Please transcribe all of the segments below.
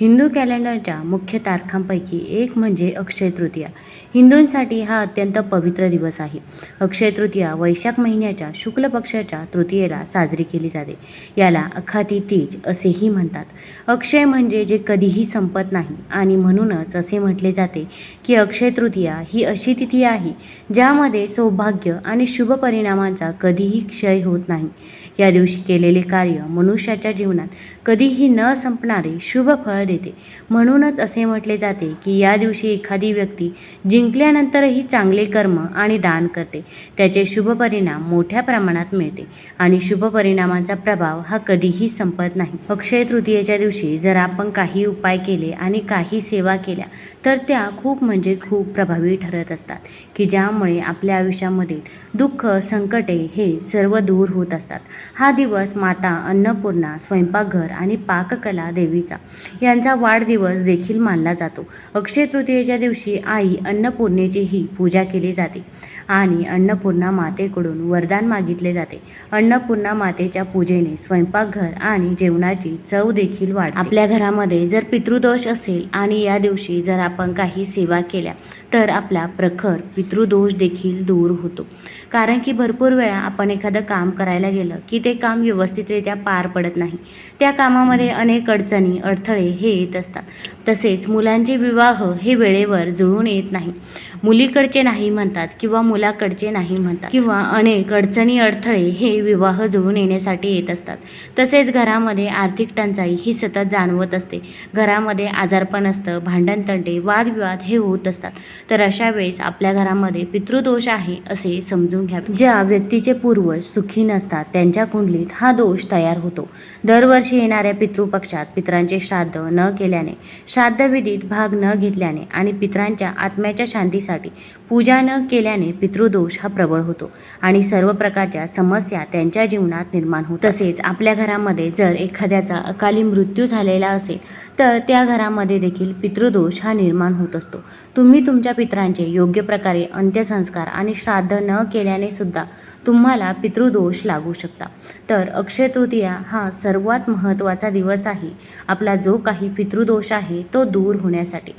हिंदू कॅलेंडरच्या मुख्य तारखांपैकी एक म्हणजे अक्षय तृतीया. हिंदूंसाठी हा अत्यंत पवित्र दिवस आहे. अक्षय तृतीया वैशाख महिन्याच्या शुक्ल पक्षाच्या तृतीयेला साजरी केली जाते. याला अखाती तीज असेही म्हणतात. अक्षय म्हणजे जे कधीही संपत नाही आणि म्हणूनच असे म्हटले जाते की अक्षय तृतीया ही अशी तिथी आहे ज्यामध्ये सौभाग्य आणि शुभ परिणामांचा कधीही क्षय होत नाही. या दिवशी केलेले कार्य मनुष्याच्या जीवनात कधीही न संपणारे शुभ फळ देते. म्हणूनच असे म्हटले जाते की या दिवशी एखादी व्यक्ती जिंकल्यानंतरही चांगले कर्म आणि दान करते. त्याचे शुभ परिणाम मोठ्या प्रमाणात मिळते आणि शुभ परिणामांचा प्रभाव हा कधीही संपत नाही. अक्षय तृतीयेच्या दिवशी जर आपण काही उपाय केले आणि काही सेवा केल्या तर त्या खूप म्हणजे खूप प्रभावी ठरत असतात की ज्यामुळे आपल्या आयुष्यामधील दुःख संकटे हे सर्व दूर होत असतात. हा दिवस माता अन्नपूर्णा स्वयंपाकघर आणि पाककला देवीचा. यांचा वाढदिवस देखील मानला जातो. अक्षय तृतीयेच्या दिवशी आई अन्नपूर्णेचीही पूजा केली जाते. आणि अन्नपूर्णा मातेकडून वरदान मागितले जाते. अन्नपूर्णा मातेच्या पूजेने स्वयंपाकघर आणि जेवणाची चव देखील वाढ आपल्या घरामध्ये जर पितृदोष असेल आणि या दिवशी जर आपण काही सेवा केल्या तर आपला प्रखर पितृदोष देखील दूर होतो. कारण की भरपूर वेळा आपण एखादं काम करायला गेलं की ते काम व्यवस्थितरित्या पार पडत नाही. त्या कामामध्ये अनेक अडचणी अडथळे हे येत असतात. तसेच मुलांचे विवाह हे वेळेवर जुळून येत नाही. मुलीकडचे नाही म्हणतात किंवा मुलाकडचे नाही म्हणतात. किंवा अनेक अडचणी अडथळे हे विवाह जुळून येण्यासाठी येत असतात. तसेच घरामध्ये आर्थिक टंचाई ही सतत जाणवत असते. घरामध्ये आजारपण असतं भांडणतंडे वादविवाद हे होत असतात. तर अशा वेळेस आपल्या घरामध्ये पितृदोष आहे असे समजून घ्या. ज्या व्यक्तीचे पूर्वज सुखी नसतात त्यांच्या कुंडलीत हा दोष तयार होतो. दरवर्षी येणाऱ्या पितृपक्षात पितरांचे श्राद्ध न केल्याने श्राद्धविधीत भाग न घेतल्याने आणि पितरांच्या आत्म्याच्या शांतीसाठी पूजा न केल्याने पितृदोष हा प्रबळ होतो आणि सर्व प्रकारच्या समस्या त्यांच्या जीवनात निर्माण होत तसेच आपल्या घरामध्ये जर एखाद्याचा अकाली मृत्यू झालेला असेल तर त्या घरामध्ये देखील पितृदोष हा निर्माण होत असतो. तुम्ही तुमच्या पितरांचे योग्य प्रकारे अंत्यसंस्कार आणि श्राद्ध न केल्याने सुद्धा तुम्हाला पितृदोष लागू शकता. तर अक्षय तृतीया हा सर्वात महत्त्वाचा दिवस आहे आपला जो काही पितृदोष आहे तो दूर होण्यासाठी.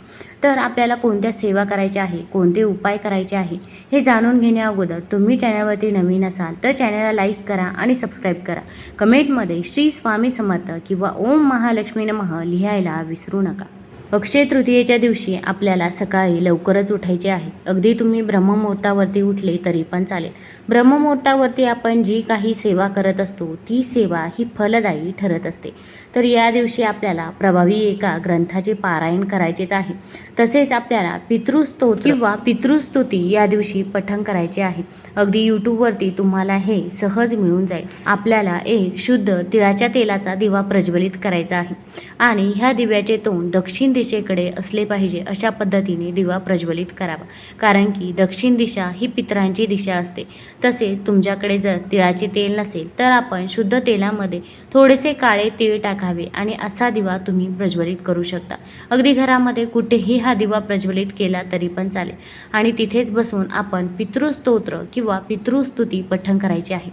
तर आपल्याला कोणत्या सेवा करायच्या आहे कोणते उपाय करायचे आहे हे जाणून घेण्या अगोदर तुम्ही चॅनलवरती नवीन असाल तर चॅनलला लाईक करा आणि सबस्क्राईब करा. कमेंटमध्ये श्री स्वामी समर्थ किंवा ओम महालक्ष्मी नमः लिहायला विसरू नका. अक्षय तृतीयेच्या दिवशी आपल्याला सकाळी लवकरच उठायचे आहे. अगदी तुम्ही ब्रह्ममुहूर्तावरती उठले तरी पण चालेल. ब्रह्ममुहूर्तावरती आपण जी काही सेवा करत असतो ती सेवा ही फलदायी ठरत असते. तर या दिवशी आपल्याला प्रभावी एका ग्रंथाचे पारायण करायचेच आहे. तसेच आपल्याला पितृस्तोत किंवा पितृस्तुती या दिवशी पठण करायचे आहे. अगदी यूट्यूबवरती तुम्हाला हे सहज मिळून जाईल. आपल्याला एक शुद्ध तिळाच्या तेलाचा दिवा प्रज्वलित करायचा आहे. आणि ह्या दिव्याचे तोंड दक्षिण दिशेकडे असले पाहिजे अशा पद्धतीने दिवा प्रज्वलित करावा. कारण की दक्षिण दिशा ही पितरांची दिशा असते. तसेच तुमच्याकडे जर तिळाचे तेल नसेल तर आपण शुद्ध तेलामध्ये थोडेसे काळे तीळ टाकावे आणि असा दिवा तुम्ही प्रज्वलित करू शकता. अगदी घरामध्ये कुठेही हा दिवा प्रज्वलित केला तरी पण चालेल. आणि तिथेच बसून आपण पितृस्तोत्र किंवा पितृस्तुती पठण करायची आहे.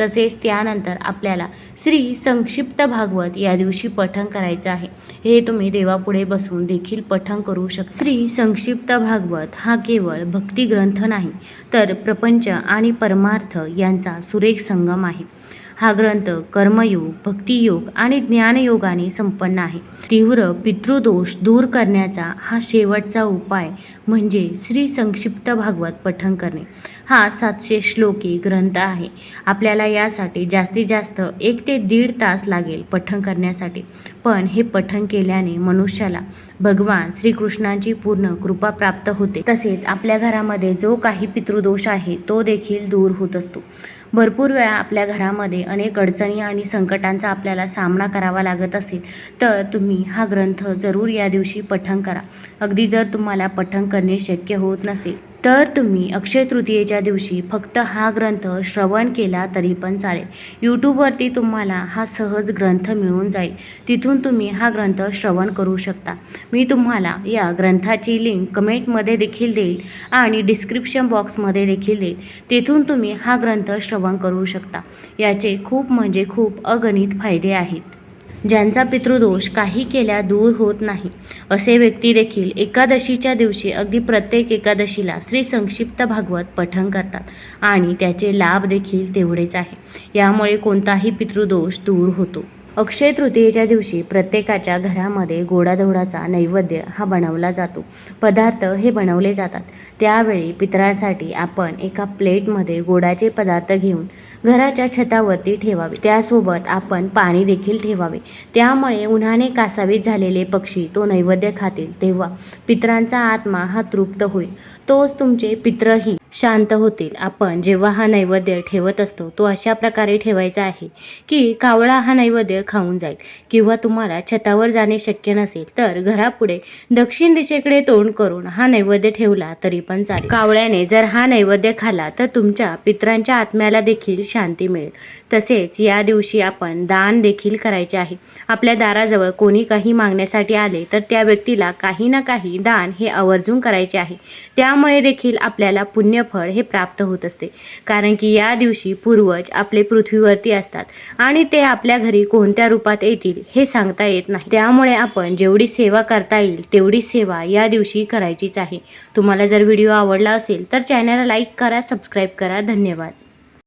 तसेच त्यानंतर आपल्याला श्री संक्षिप्त भागवत या दिवशी पठण करायचं आहे. हे तुम्ही देवापुढे बसून देखील पठण करू शकता. श्री संक्षिप्त भागवत हा केवळ भक्ती ग्रंथ नाही तर प्रपंच आणि परमार्थ यांचा सुरेख संगम आहे. हा ग्रंथ कर्मयोग भक्तियोग आणि ज्ञानयोगाने संपन्न आहे. तीव्र पितृदोष दूर करण्याचा हा शेवटचा उपाय म्हणजे श्री संक्षिप्त भागवत पठण करणे. हा सातशे श्लोकी ग्रंथ आहे. आपल्याला यासाठी जास्तीत जास्त एक ते दीड तास लागेल पठण करण्यासाठी. पण हे पठण केल्याने मनुष्याला भगवान श्रीकृष्णांची पूर्ण कृपा प्राप्त होते. तसेच आपल्या घरामध्ये जो काही पितृदोष आहे तो देखील दूर होत असतो. भरपूर वेळा आपल्या घरामध्ये अनेक अडचणी आणि संकटांचा आपल्याला सामना करावा लागत असेल तर तुम्ही हा ग्रंथ जरूर या दिवशी पठण करा. अगदी जर तुम्हाला पठण करणे शक्य होत नसेल तर तुम्ही अक्षय तृतीयेच्या दिवशी फक्त हा ग्रंथ श्रवण केला तरी पण चालेल. यूट्यूबवरती तुम्हाला हा सहज ग्रंथ मिळून जाईल. तिथून तुम्ही हा ग्रंथ श्रवण करू शकता. मी तुम्हाला या ग्रंथाची लिंक कमेंटमध्ये देखील देईल आणि डिस्क्रिप्शन बॉक्समध्ये देखील देईल. तिथून तुम्ही हा ग्रंथ श्रवण करू शकता. याचे खूप म्हणजे खूप अगणित फायदे आहेत. ज्यांचा पितृदोष काही केल्या दूर होत नाही. असे व्यक्ती देखील एकादशीच्या दिवशी अगदी प्रत्येक एकादशीला श्री संक्षिप्त भागवत पठण करतात आणि त्याचे लाभ देखील तेवढेच आहे. यामुळे कोणताही पितृदोष दूर होतो. अक्षय तृतीयेच्या दिवशी प्रत्येकाच्या घरामध्ये गोडाधोडाचा नैवेद्य हा बनवला जातो. पदार्थ हे बनवले जातात. त्यावेळी पितरासाठी आपण एका प्लेटमध्ये गोडाचे पदार्थ घेऊन घराच्या छतावरती ठेवावे. त्यासोबत आपण पाणी देखील ठेवावे. त्यामुळे उन्हाने कासावीत झालेले पक्षी तो नैवेद्य खातील तेव्हा पितरांचा आत्मा हा तृप्त होईल. तोच तुमचे पित्रही शांत होतील. आपण जेव्हा हा नैवेद्य ठेवत असतो तो अशा प्रकारे ठेवायचा आहे की कावळा हा नैवेद्य खाऊन जाईल. किंवा तुम्हाला छतावर जाणे शक्य नसेल तर घरापुढे दक्षिण दिशेकडे तोंड करून हा नैवेद्य ठेवला तरी पण चालेल. कावळ्याने जर हा नैवेद्य खाला तर तुमच्या पित्रांच्या आत्म्याला देखील शांती मिळेल. तसेच या दिवशी आपण दान देखील करायचे आहे. आपल्या दाराजवळ कोणी काही मागण्यासाठी आले तर त्या व्यक्तीला काही ना काही दान हे आवर्जून करायचे आहे. त्यामुळे देखील आपल्याला पुण्यफळ हे प्राप्त होत असते. कारण की या दिवशी पूर्वज आपले पृथ्वीवरती असतात आणि ते आपल्या घरी कोण कोणत्या रूपात येतील हे सांगता येत नाही. त्यामुळे आपण जेवढी सेवा करता येईल तेवढी सेवा या दिवशी करायचीच आहे. तुम्हाला जर व्हिडिओ आवडला असेल तर चॅनलला लाईक करा सबस्क्राईब करा. धन्यवाद.